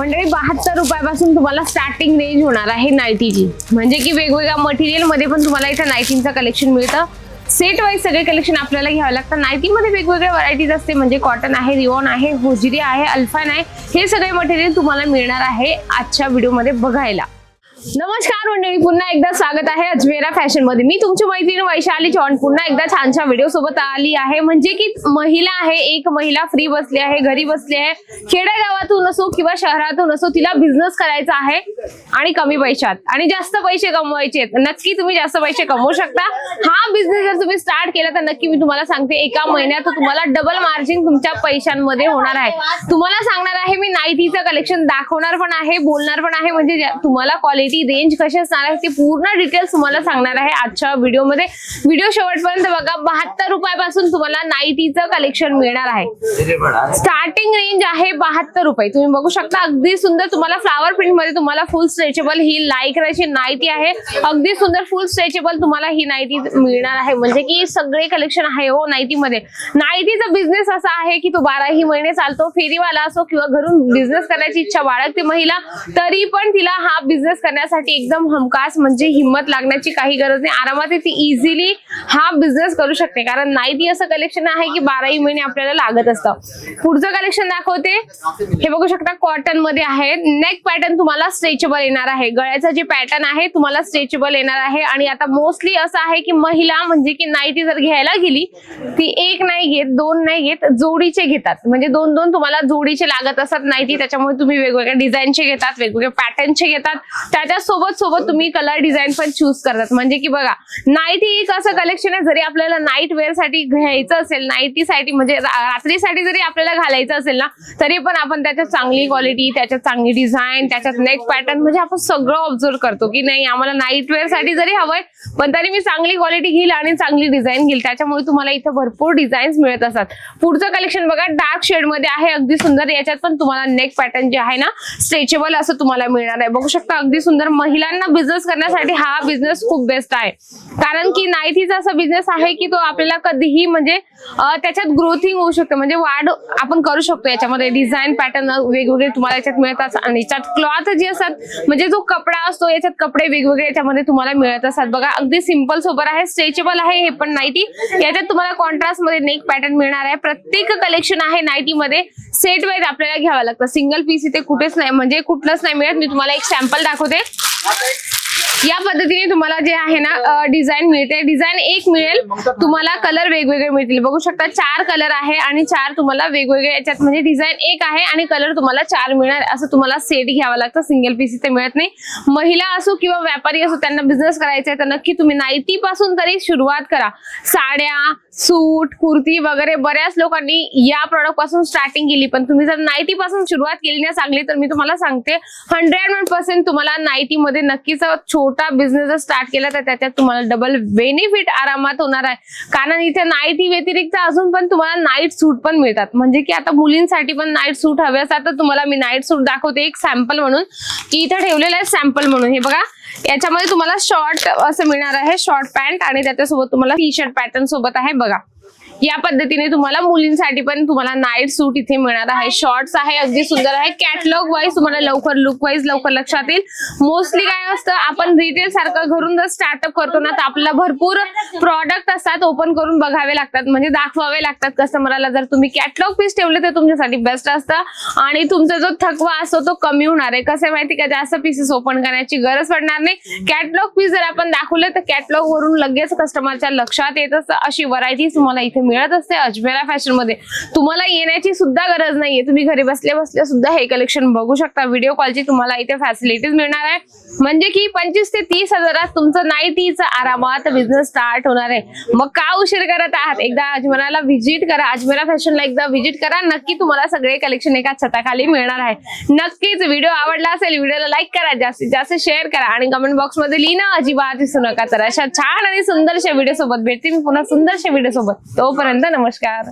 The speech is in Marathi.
मंडळी बहात्तर रुपयापासून तुम्हाला स्टार्टिंग रेंज होणार आहे नाईटीची म्हणजे की वेगवेगळ्या मटेरियलमध्ये पण तुम्हाला इथं नायटींचं कलेक्शन मिळतं. सेट वाईज सगळे कलेक्शन आपल्याला घ्यावं लागतं नायटीमध्ये वेगवेगळ्या व्हरायटीज असते. म्हणजे कॉटन आहे रिओन आहे होजिरी आहे अल्फान आहे. हे सगळे मटेरियल तुम्हाला मिळणार आहे आजच्या व्हिडिओमध्ये बघायला. नमस्कार मंडळी पुन्हा एकदा स्वागत आहे अजमेरा फॅशनमध्ये मी तुमची मैत्रीण वैशाली चौहान. पुन्हा एकदा छानशा व्हिडिओ सोबत आली आहे. म्हणजे की महिला आहे एक महिला फ्री बसली आहे घरी बसली आहे. खेडेगावातून असो किंवा शहरातून असो तिला बिझनेस करायचा आहे आणि कमी पैशात. आणि जास्त पैसे कमवायचे नक्की तुम्ही जास्त पैसे कमवू शकता. हा बिझनेस जर तुम्ही स्टार्ट केला तर नक्की मी तुम्हाला सांगते एका महिन्यात तुम्हाला डबल मार्जिन तुमच्या पैशांमध्ये होणार आहे. तुम्हाला सांगणार आहे मी नाईटीचं कलेक्शन दाखवणार पण आहे बोलणार पण आहे. म्हणजे तुम्हाला कॉलेज क्वालिटी रेंज कशी असणार आहे ते पूर्ण डिटेल्स तुम्हाला सांगणार आहे आजच्या व्हिडिओमध्ये व्हिडिओ शेवटपर्यंत बघा बहात्तर रुपयापासून तुम्हाला नाईटीचं कलेक्शन मिळणार आहे. स्टार्टिंग रेंज आहे बहात्तर रुपये. तुम्ही बघू शकता अगदी सुंदर तुम्हाला फ्लावर प्रिंटमध्ये तुम्हाला फुल स्ट्रेचेबल ही लाईक करायची नाईटी आहे. अगदी सुंदर फुल स्ट्रेचेबल तुम्हाला ही नाईटी मिळणार आहे. म्हणजे की सगळे कलेक्शन आहे हो नाईटी मध्ये नाईटीचा बिझनेस असा आहे की तो बाराही महिने चालतो फेरीवाला असो किंवा घरून बिझनेस करायची इच्छा बाळगते महिला तरी पण तिला हा बिझनेस करण्या करण्यासाठी एकदम हमखास म्हणजे हिंमत लागण्याची काही गरज नाही. आरामात ती इझिली हा बिझनेस करू शकते. कारण नाईटी असं कलेक्शन आहे की बाराही महिने आपल्याला लागत असतं. पुढचं कलेक्शन दाखवते. हे बघू शकता कॉटनमध्ये आहे. नेक पॅटर्न तुम्हाला स्ट्रेचेबल येणार आहे. गळ्याचा जे पॅटर्न आहे तुम्हाला स्ट्रेचेबल येणार आहे. आणि आता मोस्टली असं आहे की महिला म्हणजे की नाईटी जर घ्यायला गेली ती एक नाही घेत दोन नाही घेत जोडीचे घेतात. म्हणजे दोन दोन तुम्हाला जोडीचे लागत असतात. नाईटी त्याच्यामुळे तुम्ही वेगवेगळ्या डिझाईनचे घेतात वेगवेगळ्या पॅटर्नचे घेतात. त्यात सोबत सोबत तुम्ही कलर डिझाईन पण चूज करतात. म्हणजे की बघा नाईट ही एक असं कलेक्शन आहे जरी आपल्याला नाईट वेअरसाठी घ्यायचं असेल नाईटी साठी म्हणजे रात्रीसाठी जरी आपल्याला घालायचं असेल ना तरी पण आपण त्याच्यात चांगली क्वालिटी त्याच्यात चांगली डिझाईन त्याच्यात नेक पॅटर्न म्हणजे आपण सगळं ऑब्झर्व करतो की नाही आम्हाला नाईट वेअरसाठी जरी हवंय पण तरी मी चांगली क्वालिटी घेईल आणि चांगली डिझाईन घेईल. त्याच्यामुळे तुम्हाला इथं भरपूर डिझाईन्स मिळत असतात. पुढचं कलेक्शन बघा डार्क शेडमध्ये आहे अगदी सुंदर. याच्यात पण तुम्हाला नेक पॅटर्न जे आहे ना स्ट्रेचेबल असं तुम्हाला मिळणार आहे. बघू शकता अगदी सुंदर महिलांना बिझनेस करण्यासाठी हा बिझनेस खूप बेस्ट आहे. कारण की नाईटीचा असा बिझनेस आहे की तो आपल्याला कधीही म्हणजे त्याच्यात ग्रोथिंग होऊ शकते. म्हणजे वाढ आपण करू शकतो याच्यामध्ये. डिझाईन पॅटर्न वेगवेगळे तुम्हाला याच्यात मिळतात आणि याच्यात क्लॉथ जे असतात म्हणजे जो कपडा असतो याच्यात कपडे वेगवेगळे याच्यामध्ये तुम्हाला मिळत असतात. बघा अगदी सिंपल सोबर आहे स्ट्रेचेबल आहे हे पण नाईटी. याच्यात तुम्हाला कॉन्ट्रास्टमध्ये नेक पॅटर्न मिळणार आहे. प्रत्येक कलेक्शन आहे नाईटी मध्ये सेट वाईज आपल्याला घ्यावं लागतं. सिंगल पीस इथे कुठेच नाही म्हणजे कुठलंच नाही मिळत. मी तुम्हाला एक सॅम्पल दाखवते. या पद्धतीने तुम्हाला जे आहे ना डिझाईन मिळते. डिझाईन एक मिळेल तुम्हाला कलर वेगवेगळे मिळतील. बघू शकता चार कलर आहे आणि चार तुम्हाला वेगवेगळे याच्यात म्हणजे डिझाईन एक आहे आणि कलर तुम्हाला चार मिळणार असं तुम्हाला सेट घ्यावं लागतं. सिंगल पीस इथे मिळत नाही. महिला असो किंवा व्यापारी असो त्यांना बिझनेस करायचा आहे तर नक्की तुम्ही नाईटी पासून तरी सुरुवात करा. साड्या सूट कुर्ती वगैरे बऱ्याच लोकांनी या प्रॉडक्टपासून स्टार्टिंग केली. पण तुम्ही जर नाईटी पासून सुरुवात केली ना चांगली तर मी तुम्हाला सांगते हंड्रेड पर्सेंट तुम्हाला नाईटी मध्ये नक्कीच छोटा बिझनेस जर स्टार्ट केला तर त्याच्यात तुम्हाला डबल बेनिफिट आरामात होणार आहे. कारण इथे नाईटी व्यतिरिक्त अजून पण तुम्हाला नाईट सूट पण मिळतात. म्हणजे की आता मुलींसाठी पण नाईट सूट हवे असतात तर तुम्हाला मी नाईट सूट दाखवते एक सॅम्पल म्हणून. की इथं ठेवलेलं आहे सॅम्पल म्हणून. हे बघा याच्यामध्ये तुम्हाला शॉर्ट असं मिळणार आहे शॉर्ट पॅन्ट आणि त्याच्यासोबत तुम्हाला टी शर्ट पॅटर्न सोबत आहे बघा. या पद्धतीने तुम्हाला मुलींसाठी पण तुम्हाला नाईट सूट इथे मिळणार आहे. शॉर्ट्स आहे अगदी सुंदर आहे. कॅटलॉग वाईज तुम्हाला लवकर लुक वाईज लवकर लक्षात येईल. मोस्टली काय असतं आपण रिटेल सारखं घरून जर स्टार्टअप करतो ना तर आपल्याला भरपूर प्रॉडक्ट असतात ओपन करून बघावे लागतात. म्हणजे दाखवावे लागतात कस्टमरला जर तुम्ही कॅटलॉग पीस ठेवले तर तुमच्यासाठी बेस्ट असतं. आणि तुमचा जो थकवा असतो तो कमी होणार आहे. कसं माहिती का? जास्त पीसेस ओपन करण्याची गरज पडणार नाही. कॅटलॉग पीस जर आपण दाखवले तर कॅटलॉग वरून लगेच कस्टमरच्या लक्षात येत असतं. अशी व्हरायटी तुम्हाला इथे मिळत असते अजमेरा फॅशनमध्ये तुम्हाला येण्याची सुद्धा गरज नाहीये. तुम्ही घरी बसल्या बसल्या सुद्धा हे कलेक्शन बघू शकता. व्हिडिओ कॉलची तुम्हाला इथे फॅसिलिटीज मिळणार आहे. म्हणजे की पंचवीस ते तीस हजारात तुमचं नाईटीचा आरामात बिझनेस स्टार्ट होणार आहे. मग का उशीर करत आहात? एकदा अजमेराला व्हिजिट करा. अजमेरा फॅशनला एकदा व्हिजिट करा. नक्की तुम्हाला सगळे कलेक्शन एका छताखाली मिळणार आहे. नक्कीच व्हिडिओ आवडला असेल व्हिडिओला लाईक करा. जास्तीत जास्त शेअर करा. आणि कमेंट बॉक्समध्ये लिहिणं अजिबात विसरू नका. तर अशा छान आणि सुंदरशा व्हिडिओ सोबत भेटते. मी पुन्हा सुंदरशा व्हिडिओ सोबत. तोपर्यंत नमस्कार